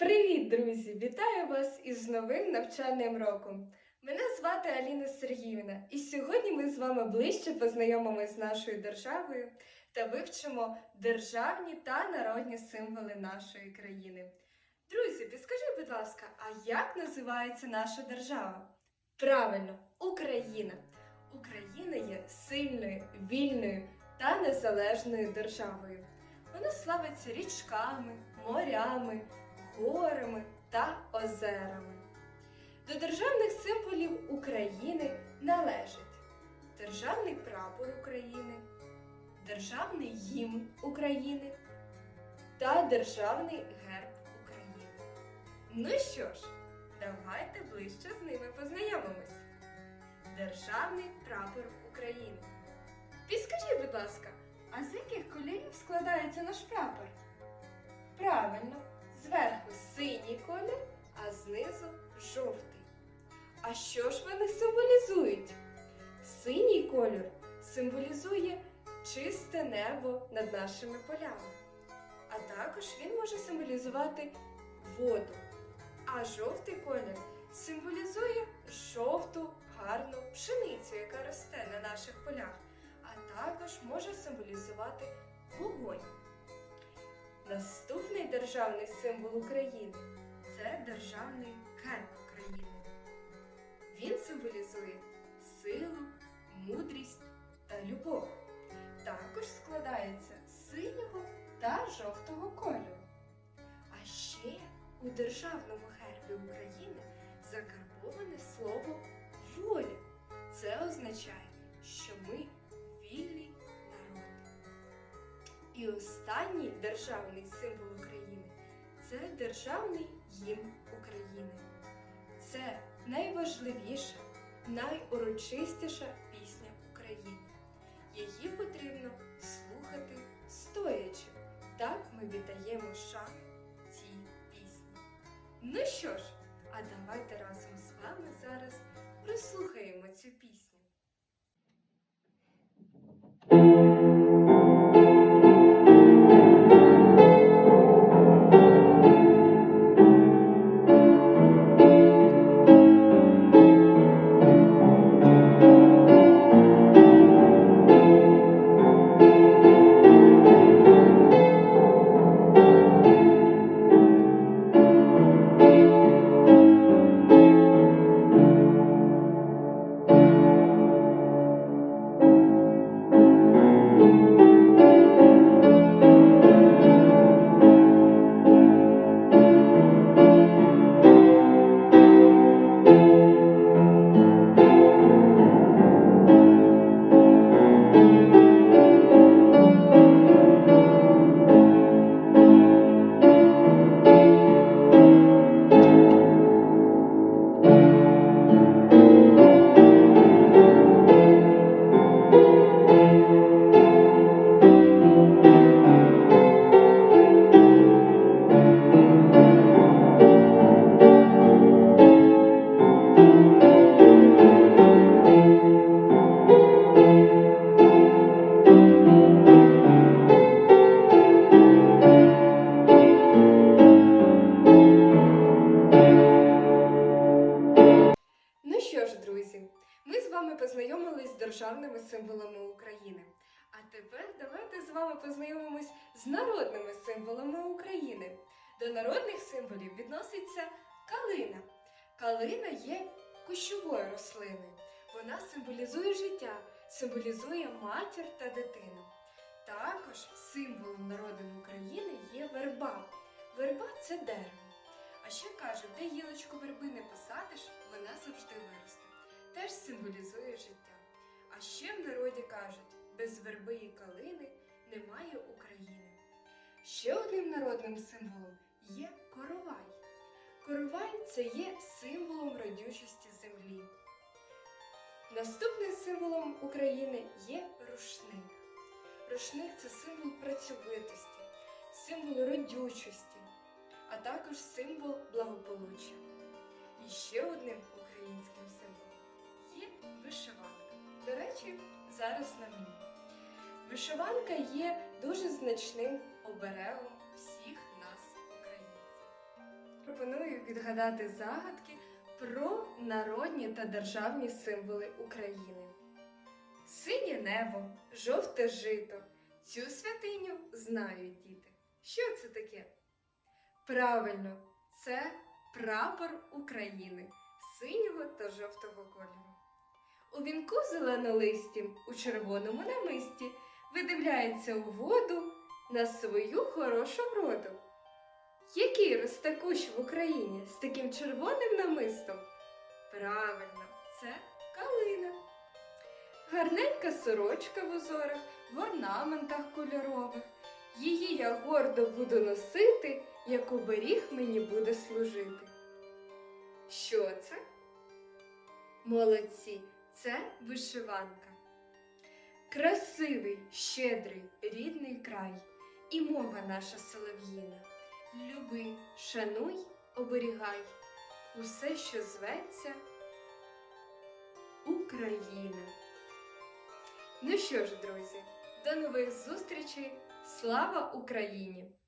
Привіт, друзі! Вітаю вас із новим навчальним роком. Мене звати Аліна Сергіївна, і сьогодні ми з вами ближче познайомимося з нашою державою та вивчимо державні та народні символи нашої країни. Друзі, підскажіть, будь ласка, а як називається наша держава? Правильно, Україна. Україна є сильною, вільною та незалежною державою. Вона славиться річками, морями, горами та озерами. До державних символів України належить Державний прапор України, Державний гімн України та Державний герб України. Ну що ж, давайте ближче з ними познайомимось. Державний прапор України. Підскажіть, будь ласка, а з яких кольорів складається наш прапор? Правильно, зверху синій колір, а знизу жовтий. А що ж вони символізують? Синій колір символізує чисте небо над нашими полями. А також він може символізувати воду. А жовтий колір символізує жовту гарну пшеницю, яка росте на наших полях, а також може символізувати вогонь. Наступний державний символ України це державний герб України. Він символізує силу, мудрість та любов. Також складається з синього та жовтого кольору. А ще у державному гербі України закарбоване слово воля. Це означає, що ми І останній державний символ України це державний гімн України. Це найважливіша, найурочистіша пісня України. Її потрібно слухати стоячи. Так ми віддаємо шану цій пісні. Ну що ж, а давайте разом з вами зараз прослухаємо цю пісню. Символами України. А тепер давайте з вами познайомимось з народними символами України. До народних символів відноситься калина. Калина є кущовою рослиною. Вона символізує життя, символізує матір та дитину. Також символом народу України є верба. Верба це дерево. А ще кажуть, де гілочку верби не посадиш, вона завжди виросте. Теж символізує життя. А ще в народі кажуть, без верби і калини немає України. Ще одним народним символом є коровай. Коровай це є символом родючості землі. Наступним символом України є рушник. Рушник це символ працьовитості, символ родючості, а також символ благополуччя. І ще одним українським символом є вишиванка. Зараз на мені. Вишиванка є дуже значним оберегом всіх нас, українців. пропоную відгадати загадки про народні та державні символи України. Синє небо, жовте жито. Цю святиню знають діти. Що це таке? Правильно, це прапор України синього та жовтого кольору. У вінку зеленолистім, у червоному намисті видивляється у воду на свою хорошу вроду. Який росте кущ в Україні з таким червоним намистом? Правильно, це калина. Гарненька сорочка в узорах, в орнаментах кольорових. Її я гордо буду носити, як оберіг мені буде служити. Що це? Молодці, це вишиванка. Красивий, щедрий, рідний край і мова наша солов'їна. Люби, шануй, оберігай усе, що зветься Україна. Ну що ж, друзі, до нових зустрічей! Слава Україні!